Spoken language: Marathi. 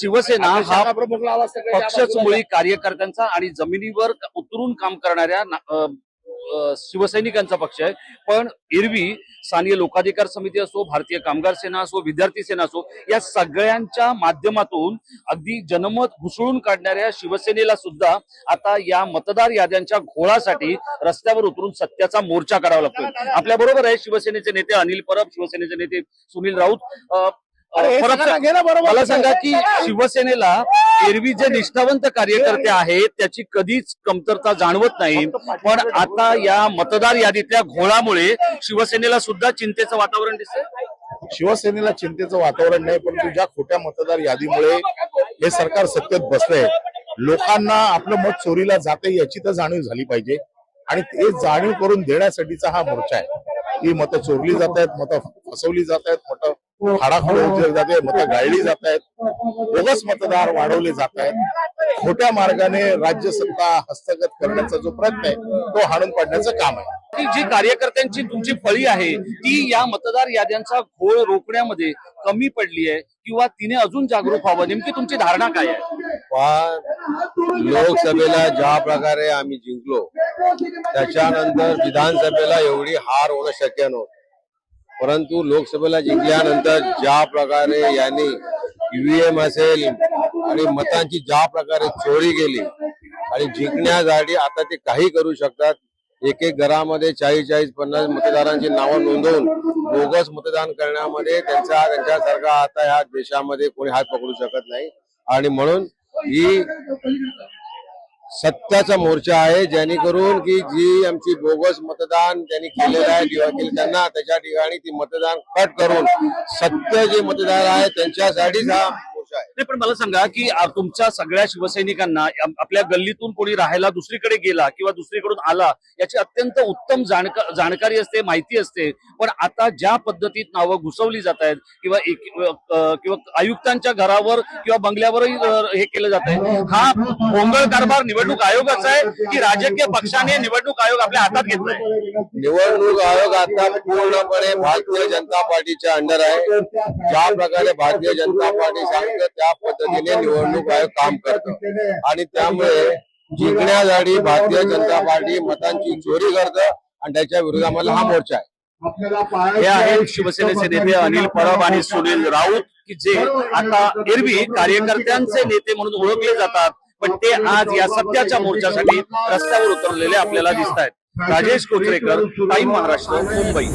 शिवसेना हा पक्षच. मुळी कार्यकर्त्यांचा आणि जमिनीवर उतरून काम करणाऱ्या शिवसैनिकांचा पक्ष आहे. पण एरवी स्थानीय लोकाधिकार समिती असो भारतीय कामगार सेना असो विद्यार्थी सेना असो या सगळ्यांच्या माध्यमातून अगदी जनमत घुसळून काढणाऱ्या शिवसेनेला सुद्धा आता या मतदार याद्यांच्या घोळासाठी रस्त्यावर उतरून सत्याचा मोर्चा काढावा लागतो आपल्या बरोबर आहे शिवसेनेचे नेते अनिल परब शिवसेनेचे नेते सुनील राऊत. मला सांगा की शिवसेनेला एरवी जे निष्ठावंत कार्यकर्ते आहेत त्याची कधीच कमतरता जाणवत नाही. पण आता या मतदार यादीतल्या घोळामुळे शिवसेनेला सुद्धा चिंतेचं वातावरण दिसतंय? शिवसेनेला चिंतेचं वातावरण नाही परंतु ज्या खोट्या मतदार यादीमुळे हे सरकार सत्तेत बसलंय. लोकांना आपलं मत चोरीला जाते याची तर जाणीव झाली पाहिजे. आणि ते जाणीव करून देण्यासाठीचा हा मोर्चा आहे. ही मतं चोरली जात आहेत मतं फसवली जात आहेत मतं फाडाफोड जाते मतं गाळली जात आहेत बोगस मतदार वाढवले जात आहेत खोट्या मार्गाने राज्य सत्ता हस्तगत करण्याचा जो प्रयत्न आहे तो हाणून पाडण्याचं काम आहे. जी कार्यकर्त्यांची तुमची फळी आहे ती या मतदार याद्यांचा घोळ रोखण्यामध्ये कमी पडली आहे किंवा तिने अजून जागरूक व्हावं? नेमकी तुमची धारणा काय आहे? पण लोकसभेला ज्या प्रकारे आम्ही जिंकलो त्याच्यानंतर विधानसभेला एवढी हार होणं शक्य नव्हतं. परंतु लोकसभेला जिंकल्यानंतर ज्या प्रकारे यांनी ईव्हीएम असेल आणि मतांची ज्या प्रकारे चोरी केली आणि जिंकण्यासाठी आता ते काही करू शकतात एक एक घरामध्ये चाळीस चाळीस पन्नास मतदारांची नावं नोंदवून बोगस मतदान करण्यामध्ये त्यांचा त्यांच्यासारखा आता ह्या देशामध्ये कोणी हात पकडू शकत नाही. आणि म्हणून ही सत्याचा मोर्चा आहे जेणेकरून की जी आमची बोगस मतदान त्यांनी केलेलं आहे किंवा केली त्यांना त्याच्या ठिकाणी ती मतदान कट करून सत्य जे मतदार आहे त्यांच्यासाठीच हा नाही पण मला सांगा की तुमच्या सगळ्या शिवसैनिकांना आपल्या गल्लीतून कोणी राहायला दुसरीकडे गेला किंवा दुसरीकडून आला याची अत्यंत उत्तम जाणका- जाणकारी असते माहिती असते. पण आता ज्या पद्धतीत नावं घुसवली जात आहेत किंवा किंवा आयुक्तांच्या घरावर किंवा बंगल्यावरही हे केलं जात आहे हा भोंगळ कारभार निवडणूक आयोगाचा आहे की राजकीय पक्षाने निवडणूक आयोग आपल्या हातात घेतलाय? निवडणूक आयोग आता पूर्णपणे भारतीय जनता पार्टीच्या अंडर आहे. ज्या प्रकारे भारतीय जनता पार्टी सांगते त्या पद्धतीने निवडणूक आयोग काम करतं. आणि त्यामुळे जिंकण्यासाठी भारतीय जनता पार्टी मतांची चोरी करतं आणि त्याच्या विरोधामध्ये हा मोर्चा आहे. हे आहेत शिवसेनेचे नेते अनिल परब आणि सुनील राऊत की जे आता एरवी कार्यकर्त्यांचे नेते म्हणून ओळखले जातात. पण ते आज या सत्याच्या मोर्चासाठी रस्त्यावर उतरलेले आपल्याला दिसत आहेत राजेश कोचरेकर टाइम महाराष्ट्र मुंबई.